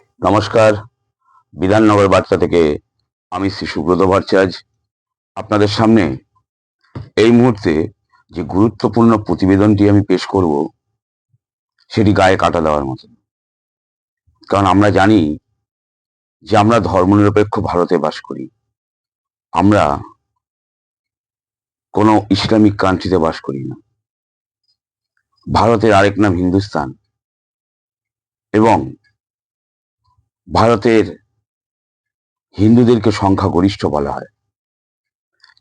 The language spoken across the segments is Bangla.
নমস্কার। বিধাননগর বার্তা থেকে আমি শ্রী সুব্রত ভট্টাচার্য। আপনাদের সামনে এই মুহূর্তে যে গুরুত্বপূর্ণ প্রতিবেদনটি আমি পেশ করব, সেটি গায়ে কাটা দেওয়ার মতো। কারণ আমরা জানি যে আমরা ধর্মনিরপেক্ষ ভারতে বাস করি। আমরা কোনো ইসলামিক কান্ট্রিতে বাস করি না। ভারতের আরেক নাম হিন্দুস্তান। এবং ভারতের হিন্দুদেরকে সংখ্যাগরিষ্ঠ বলা হয়।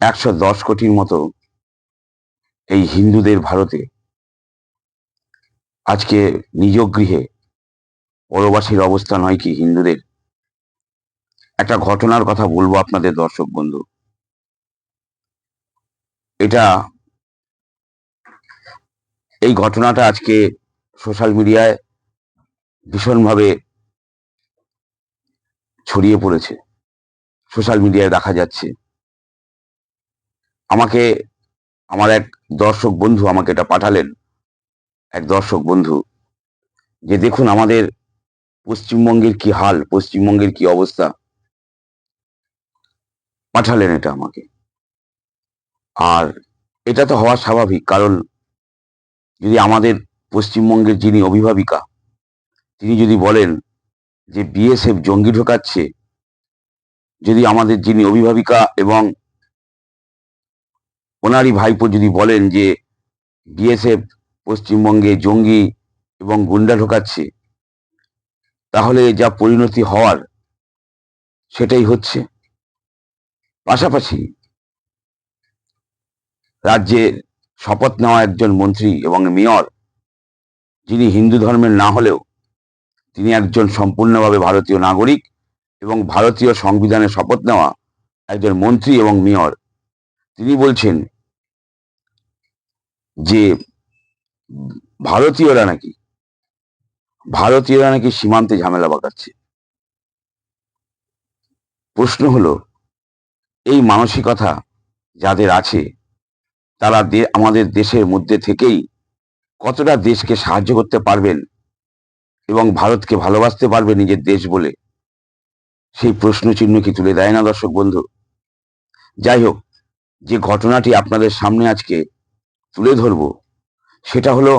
একশো দশ কোটির মতো এই হিন্দুদের ভারতে আজকে নিজ গৃহে পরবাসীর অবস্থা নয় কি হিন্দুদের? একটা ঘটনার কথা বলব আপনাদের দর্শক বন্ধু। এটা এই ঘটনাটা আজকে সোশ্যাল মিডিয়ায় ভীষণভাবে ছড়িয়ে পড়েছে। সোশ্যাল মিডিয়ায় দেখা যাচ্ছে। আমাকে, আমার এক দর্শক বন্ধু আমাকে এটা পাঠালেন। এক দর্শক বন্ধু, যে দেখুন আমাদের পশ্চিমবঙ্গের কি হাল, পশ্চিমবঙ্গের কি অবস্থা। পাঠালেন এটা আমাকে। আর এটা তো হওয়া স্বাভাবিক, কারণ যদি আমাদের পশ্চিমবঙ্গের যিনি অভিভাবিকা, তিনি যদি বলেন যে বিএসএফ জঙ্গি ঢোকাচ্ছে, যদি আমাদের যিনি অভিভাবিকা এবং ওনারই ভাইপো যদি বলেন যে বিএসএফ পশ্চিমবঙ্গে জঙ্গি এবং গুন্ডা ঢোকাচ্ছে, তাহলে যা পরিণতি হওয়ার সেটাই হচ্ছে। পাশাপাশি রাজ্যের শপথ নেওয়া একজন মন্ত্রী এবং মেয়র, যিনি হিন্দু ধর্মের না হলেও তিনি একজন সম্পূর্ণভাবে ভারতীয় নাগরিক এবং ভারতীয় সংবিধানে শপথ নেওয়া একজন মন্ত্রী এবং মেয়র। তিনি বলছেন যে, ভারতীয়রা নাকি ভারতীয়রা নাকি সীমান্তে ঝামেলা পাকাচ্ছে প্রশ্ন হলো, এই মানসিকতা যাদের আছে, তারা আমাদের দেশের মধ্যে থেকেই কতটা দেশকে সাহায্য করতে পারবেন এবং ভারতকে ভালোবাসতে পারবে নিজের দেশ বলে। সেই প্রশ্ন চিহ্ন কি তুলে দেয় না, দর্শক বন্ধু? যাই হোক, যে ঘটনাটি আপনাদের সামনে আজকে তুলে ধরব, সেটা হলো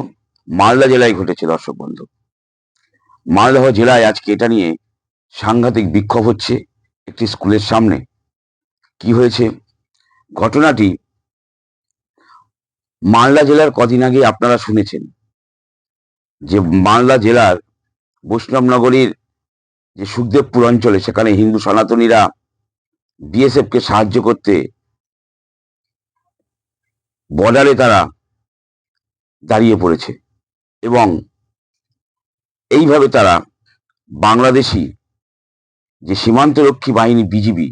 মালদা জেলায় ঘটেছে, দর্শক বন্ধু। মালদহ জেলায় আজকে এটা নিয়ে সাংঘাতিক বিক্ষোভ হচ্ছে একটি স্কুলের সামনে। কি হয়েছে? ঘটনাটি মালদা জেলার কদিন আগে আপনারা শুনেছেন যে মালদা জেলার বৈষ্ণবনগরীর যে সুখদেবপুর অঞ্চলে, সেখানে হিন্দু সনাতনীরা বিএসএফ কে সাহায্য করতে বর্ডারে তারা দাঁড়িয়ে পড়েছে এবং এইভাবে তারা বাংলাদেশি যে সীমান্তরক্ষী বাহিনী বিজিবি,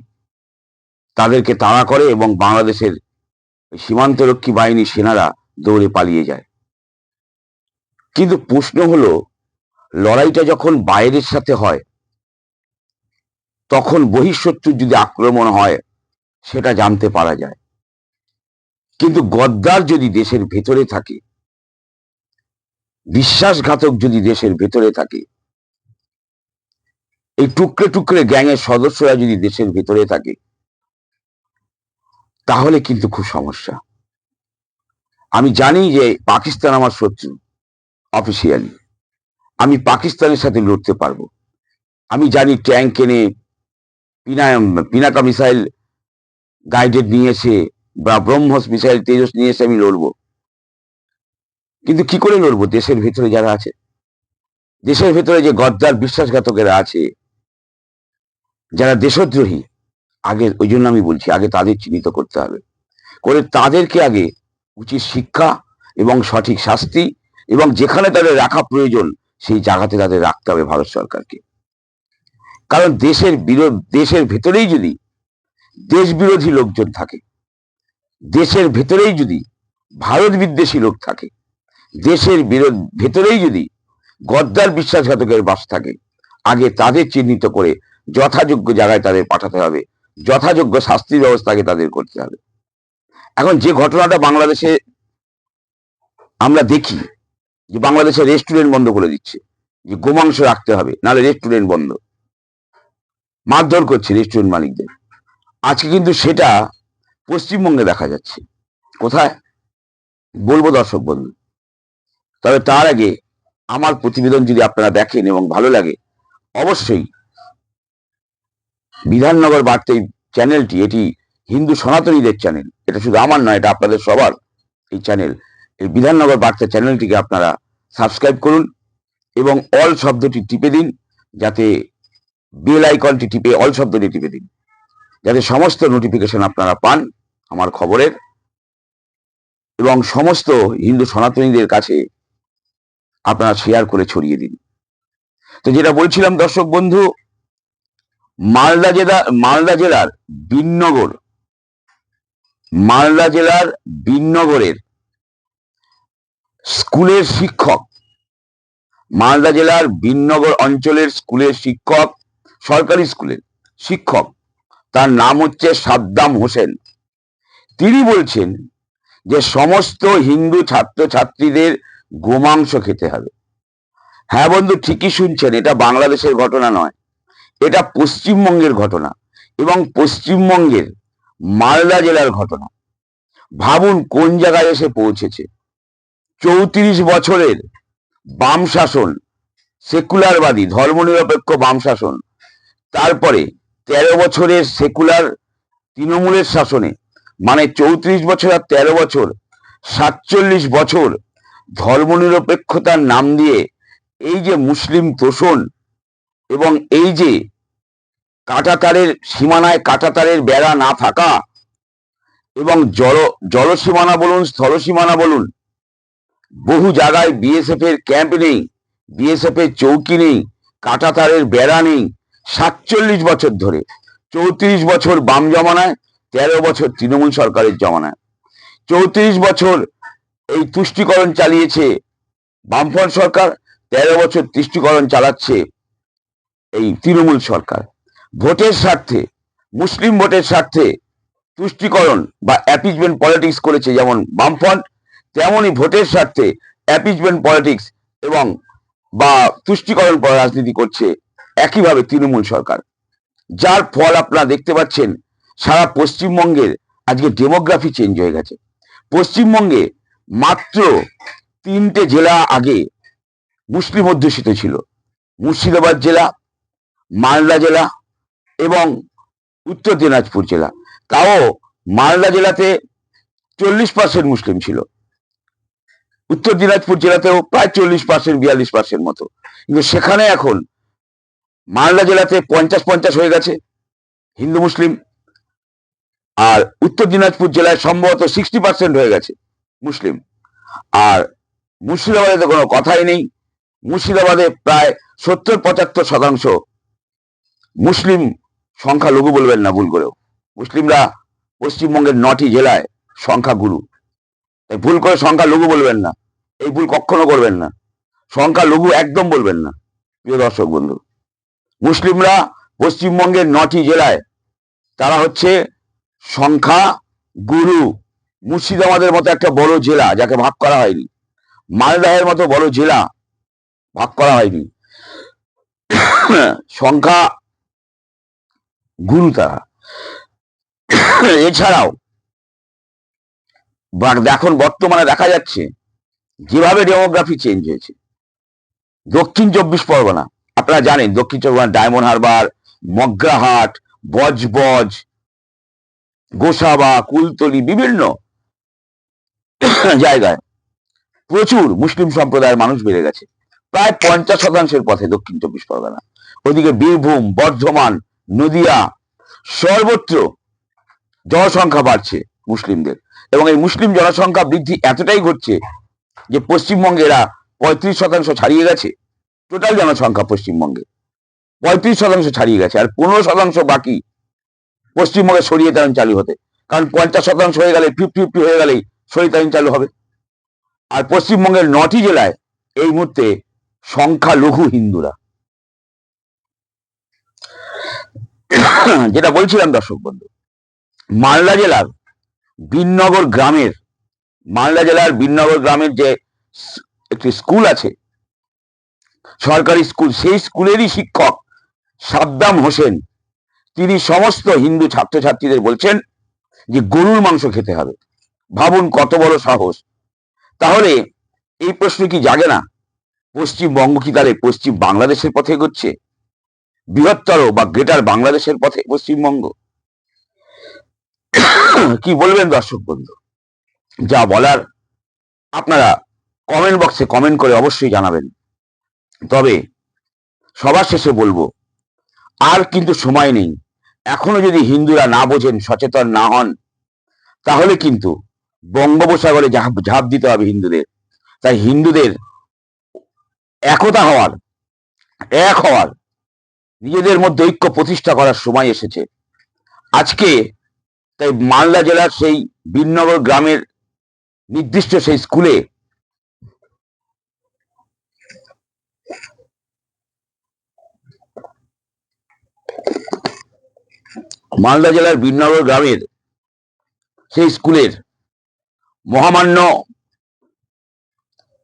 তাদেরকে তাড়া করে এবং বাংলাদেশের সীমান্তরক্ষী বাহিনী সেনারা দৌড়ে পালিয়ে যায়। কিন্তু প্রশ্ন হলো লড়াইটা যখন বাইরের সাথে হয়, তখন বহিঃশত্রুর যদি আক্রমণ হয়, সেটা জানতে পারা যায়। কিন্তু গদ্দার যদি দেশের ভেতরে থাকে, বিশ্বাসঘাতক যদি দেশের ভেতরে থাকে, এই টুকরে টুকরে গ্যাংয়ের সদস্যরা যদি দেশের ভেতরে থাকে, তাহলে কিন্তু খুব সমস্যা। আমি জানি যে পাকিস্তান আমার শত্রু, অফিসিয়ালি। আমি পাকিস্তানের সাথে লড়তে পারব। আমি জানি ট্যাঙ্ক এনে পিনা পিনাকা মিসাইল গাইডেড নিয়ে এসে বা ব্রহ্মস মিসাইল তেজস নিয়ে এসে আমি লড়বো। কিন্তু কি করে লড়বো? দেশের ভেতরে যারা আছে, দেশের ভেতরে যে গদ্দার বিশ্বাসঘাতকেরা আছে, যারা দেশদ্রোহী, আগে ওই জন্য আমি বলছি, আগে তাদের চিহ্নিত করতে হবে। করে তাদেরকে আগে উচিত শিক্ষা এবং সঠিক শাস্তি এবং যেখানে তাদের রাখা প্রয়োজন সেই জায়গাতে তাদের রাখতে হবে ভারত সরকারকে। কারণ দেশের বিরোধ দেশের ভেতরেই যদি দেশ বিরোধী লোকজন থাকে, দেশের ভেতরেই যদি ভারত বিদ্বেষী লোক থাকে, দেশের বিরোধ, ভেতরেই যদি গদ্দার বিশ্বাসঘাতকের বাস থাকে, আগে তাদের চিহ্নিত করে যথাযোগ্য জায়গায় তাদের পাঠাতে হবে, যথাযোগ্য শাস্তির ব্যবস্থাকে তাদের করতে হবে। এখন যে ঘটনাটা বাংলাদেশে আমরা দেখি যে বাংলাদেশের রেস্টুরেন্ট বন্ধ করে দিচ্ছে, যে গোমাংস রাখতে হবে, নাহলে রেস্টুরেন্ট বন্ধ। মারধর করছে রেস্টুরেন্ট মালিকদের। আজকে কিন্তু সেটা পশ্চিমবঙ্গে দেখা যাচ্ছে। কোথায়? বলব দর্শক বন্ধু। তবে তার আগে আমার প্রতিবেদন যদি আপনারা দেখেন এবং ভালো লাগে, অবশ্যই বিধাননগর বার্তা এই চ্যানেলটি এটি হিন্দু সনাতনীদের চ্যানেল এটা শুধু আমার নয়, এটা আপনাদের সবার এই চ্যানেল এই বিধাননগর বার্তা চ্যানেলটিকে আপনারা সাবস্ক্রাইব করুন এবং অল শব্দটি টিপে দিন, যাতে বেল আইকনটি টিপে অল শব্দটি টিপে দিন, যাতে সমস্ত নোটিফিকেশন আপনারা পান আমার খবরের। এবং সমস্ত হিন্দু সনাতনীদের কাছে আপনারা শেয়ার করে ছড়িয়ে দিন। তো যেটা বলছিলাম দর্শক বন্ধু, মালদা জেলা, মালদা জেলার বিননগর, মালদা জেলার বিননগরের স্কুলের শিক্ষক। মালদা জেলার বিননগর অঞ্চলের স্কুলের শিক্ষক, সরকারি স্কুলের শিক্ষক। তার নাম হচ্ছে সাদ্দাম হোসেন। তিনি বলছেন যে, সমস্ত হিন্দু ছাত্রছাত্রীদের গোমাংস খেতে হবে। হ্যাঁ বন্ধু, ঠিকই শুনছেন, এটা বাংলাদেশের ঘটনা নয়। এটা পশ্চিমবঙ্গের ঘটনা এবং পশ্চিমবঙ্গের মালদা জেলার ঘটনা। ভাবুন কোন জায়গায় এসে পৌঁছেছে। চৌত্রিশ বছরের বাম শাসন, সেকুলারবাদী, ধর্মনিরপেক্ষ বাম শাসন। তারপরে তেরো বছরের সেকুলার তৃণমূলের শাসনে মানে চৌত্রিশ বছর আর তেরো বছর, সাতচল্লিশ বছর ধর্মনিরপেক্ষতার নাম দিয়ে এই যে মুসলিম তোষণ এবং এই যে কাটাতারের সীমানায় কাটাতারের বেড়া না থাকা এবং জল, জলসীমানা বলুন স্থল সীমানা বলুন বহু জায়গায় বিএসএফ এর ক্যাম্প নেই বিএসএফ এর চৌকি নেই, কাটাতারের বেড়া নেই। সাতচল্লিশ বছর ধরে, চৌত্রিশ বছর বাম জমানায়, তেরো বছর তৃণমূল সরকারের জমানায়। চৌত্রিশ বছর এই তুষ্টিকরণ চালিয়েছে বামফ্রন্ট সরকার, তেরো বছর তুষ্টিকরণ চালাচ্ছে এই তৃণমূল সরকার। ভোটের স্বার্থে, মুসলিম ভোটের স্বার্থে তুষ্টিকরণ বা অ্যাপিজমেন্ট পলিটিক্স করেছে যেমন বামফ্রন্ট তেমনই ভোটের স্বার্থে অ্যাপিজমেন্ট পলিটিক্স এবং বা তুষ্টিকরণ রাজনীতি করছে একইভাবে তৃণমূল সরকার। যার ফল আপনারা দেখতে পাচ্ছেন, সারা পশ্চিমবঙ্গের আজকে ডেমোগ্রাফি চেঞ্জ হয়ে গেছে। পশ্চিমবঙ্গে মাত্র তিনটে জেলা আগে মুসলিম অধ্যুষিত ছিল। মুর্শিদাবাদ জেলা, মালদা জেলা এবং উত্তর দিনাজপুর জেলা। তাও মালদা জেলাতে চল্লিশ পার্সেন্ট মুসলিম ছিল। উত্তর দিনাজপুর জেলাতেও প্রায় চল্লিশ পার্সেন্ট বিয়াল্লিশ পার্সেন্ট মতো। কিন্তু সেখানে এখন মালদা জেলাতে পঞ্চাশ পঞ্চাশ হয়ে গেছে, হিন্দু, মুসলিম। আর উত্তর দিনাজপুর জেলায় সম্ভবত সিক্সটি পার্সেন্ট হয়ে গেছে, মুসলিম। আর মুর্শিদাবাদে তো কোনো কথাই নেই। মুর্শিদাবাদে প্রায় সত্তর পঁচাত্তর শতাংশ মুসলিম সংখ্যা লঘু বলবেন না ভুল করেও। মুসলিমরা পশ্চিমবঙ্গের নটি জেলায় সংখ্যা গুরু ভুল করে সংখ্যা লঘু বলবেন না। এই ভুল কখনো করবেন না। সংখ্যা লঘু একদম বলবেন না। প্রিয় দর্শক বন্ধু, মুসলিমরা পশ্চিমবঙ্গের নটি জেলায়, তারা হচ্ছে সংখ্যা গুরু মুর্শিদাবাদের মতো একটা বড় জেলা যাকে ভাগ করা হয়নি। মালদাহের মতো বড় জেলা ভাগ করা হয়নি। সংখ্যা গুরু তারা। এছাড়াও এখন বর্তমানে দেখা যাচ্ছে, যেভাবে ডেমোগ্রাফি চেঞ্জ হয়েছে, দক্ষিণ চব্বিশ পরগনা, আপনারা জানেন দক্ষিণ চব্বিশ ডায়মন্ড হারবার, মগ্রাহাট, বজবজ, গোসাবা, কুলতলি, বিভিন্ন জায়গায় প্রচুর মুসলিম সম্প্রদায়ের মানুষ বেড়ে গেছে, প্রায় পঞ্চাশ শতাংশের পথে দক্ষিণ চব্বিশ পরগনা। ওদিকে বীরভূম, বর্ধমান, নদিয়া, সর্বত্র জনসংখ্যা বাড়ছে মুসলিমদের। এবং এই মুসলিম জনসংখ্যা বৃদ্ধি এতটাই ঘটছে যে পশ্চিমবঙ্গে এরা পঁয়ত্রিশ শতাংশ ছাড়িয়ে গেছে। টোটাল জনসংখ্যা পশ্চিমবঙ্গে পঁয়ত্রিশ শতাংশ ছাড়িয়ে গেছে আর পনেরো শতাংশ বাকি পশ্চিমবঙ্গে সরিয়ে তারিণ চালু হতে। কারণ পঞ্চাশ শতাংশ হয়ে গেলে ফিফটি ফিফটি হয়ে গেলেই সরিয়ে তারিণ চালু হবে। আর পশ্চিমবঙ্গের নটি জেলায় এই মুহূর্তে সংখ্যালঘু হিন্দুরা। যেটা বলছিলাম দর্শক বন্ধু, মালদা জেলার বিননগর গ্রামের, মালদা জেলার বিননগর গ্রামের যে একটি স্কুল আছে, সরকারি স্কুল, সেই স্কুলেরই শিক্ষক সাদ্দাম হোসেন। তিনি সমস্ত হিন্দু ছাত্রছাত্রীদের বলছেন যে গরুর মাংস খেতে হবে। ভাবুন কত বড় সাহস। তাহলে এই প্রশ্ন কি জাগে না? পশ্চিমবঙ্গ কি তাহলে পশ্চিম বাংলাদেশের পথে এগোচ্ছে? বৃহত্তর বা গ্রেটার বাংলাদেশের পথে পশ্চিমবঙ্গ? কি বলবেন দর্শক বন্ধু? যা বলার আপনারা কমেন্ট বক্সে কমেন্ট করে অবশ্যই জানাবেন। তবে সবার শেষে বলব, আর কিন্তু সময় নেই। এখনও যদি হিন্দুরা না বোঝেন, সচেতন না হন, তাহলে কিন্তু বঙ্গোপসাগরে ঝাঁপ দিতে হবে হিন্দুদের। তাই হিন্দুদের একতা হওয়ার, এক হওয়ার নিজেদের মধ্যে ঐক্য প্রতিষ্ঠা করার সময় এসেছে। আজকে তাই মালদা জেলার সেই বীরনগর গ্রামের নির্দিষ্ট সেই স্কুলে মালদা জেলার বীরনগর গ্রামের সেই স্কুলের মহামান্য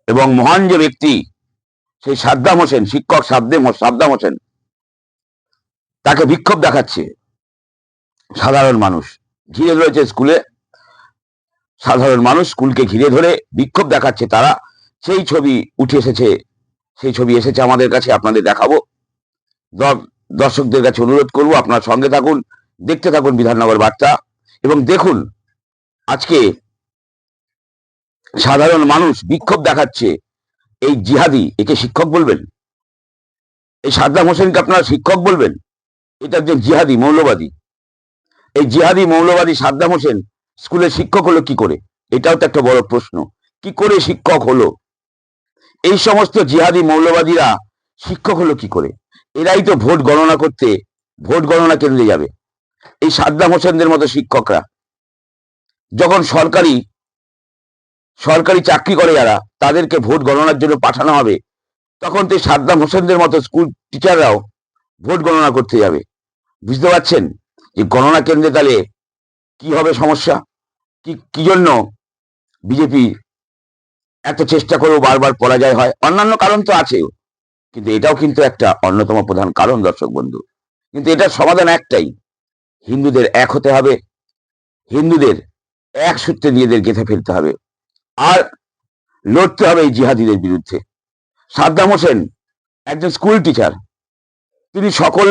এবং মহান যে ব্যক্তি, সেই সাদ্দাম হোসেন, শিক্ষক সাদ্দাম সাদ্দাম হোসেন, তাকে বিক্ষোভ দেখাচ্ছে সাধারণ মানুষ। ঘিরে ধরেছে স্কুলে। সাধারণ মানুষ স্কুলকে ঘিরে ধরে বিক্ষোভ দেখাচ্ছে তারা। সেই ছবি উঠে এসেছে, সেই ছবি এসেছে আমাদের কাছে, আপনাদের দেখাবো। দর্শকদের কাছে অনুরোধ করব, আপনার সঙ্গে থাকুন, দেখতে থাকুন বিধাননগর বার্তা। এবং দেখুন, আজকে সাধারণ মানুষ বিক্ষোভ দেখাচ্ছে এই জিহাদি। একে শিক্ষক বলবেন? এই সাদ্দাম হোসেনকে আপনারা শিক্ষক বলবেন? এটা একজন জিহাদি, মৌলবাদী। এই জিহাদি মৌলবাদী সাদ্দাম হোসেন স্কুলের শিক্ষক হলো কি করে? এটাও তো একটা বড় প্রশ্ন। কি করে শিক্ষক হলো? এই সমস্ত জিহাদি মৌলবাদীরা শিক্ষক হলো কি করে? এরাই তো ভোট গণনা করতে, ভোট গণনা কেন্দ্রে যাবে। এই সাদ্দাম হোসেনদের মতো শিক্ষকরা, যখন সরকারি সরকারি চাকরি করে যারা, তাদেরকে ভোট গণনার জন্য পাঠানো হবে, তখন তো সাদ্দাম হোসেনদের মতো স্কুল টিচাররাও ভোট গণনা করতে যাবে। বুঝতে পারছেন? যে গণনা কেন্দ্রে তাহলে কি হবে সমস্যা? কি কি জন্য বিজেপি এত চেষ্টা করেও বারবার পরাজয় হয়? অন্যান্য কারণ তো আছে কিন্তু এটাও কিন্তু একটা অন্যতম প্রধান কারণ, দর্শক বন্ধু। কিন্তু এটার সমাধান একটাই। হিন্দুদের এক হতে হবে। হিন্দুদের এক সূত্রে নিজেদের গেঁথে ফেলতে হবে। আর লড়তে হবে এই জিহাদিদের বিরুদ্ধে। সাদ্দাম হোসেন একজন স্কুল টিচার তিনি সকল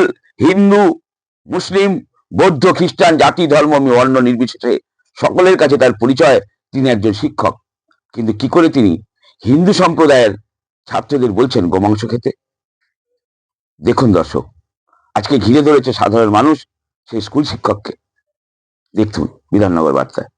হিন্দু, মুসলিম বৌদ্ধ, খ্রিস্টান, জাতি, ধর্ম বর্ণ নির্বিশেষে সকলের কাছে তার পরিচয়। তিনি একজন শিক্ষক। কিন্তু কি করে তিনি হিন্দু সম্প্রদায়ের ছাত্রদের বলছেন গোমাংস খেতে? দেখুন দর্শক, আজকে ঘিরে ধরেছে সাধারণ মানুষ সেই স্কুল শিক্ষককে। দেখুন বিধাননগর বার্তায়।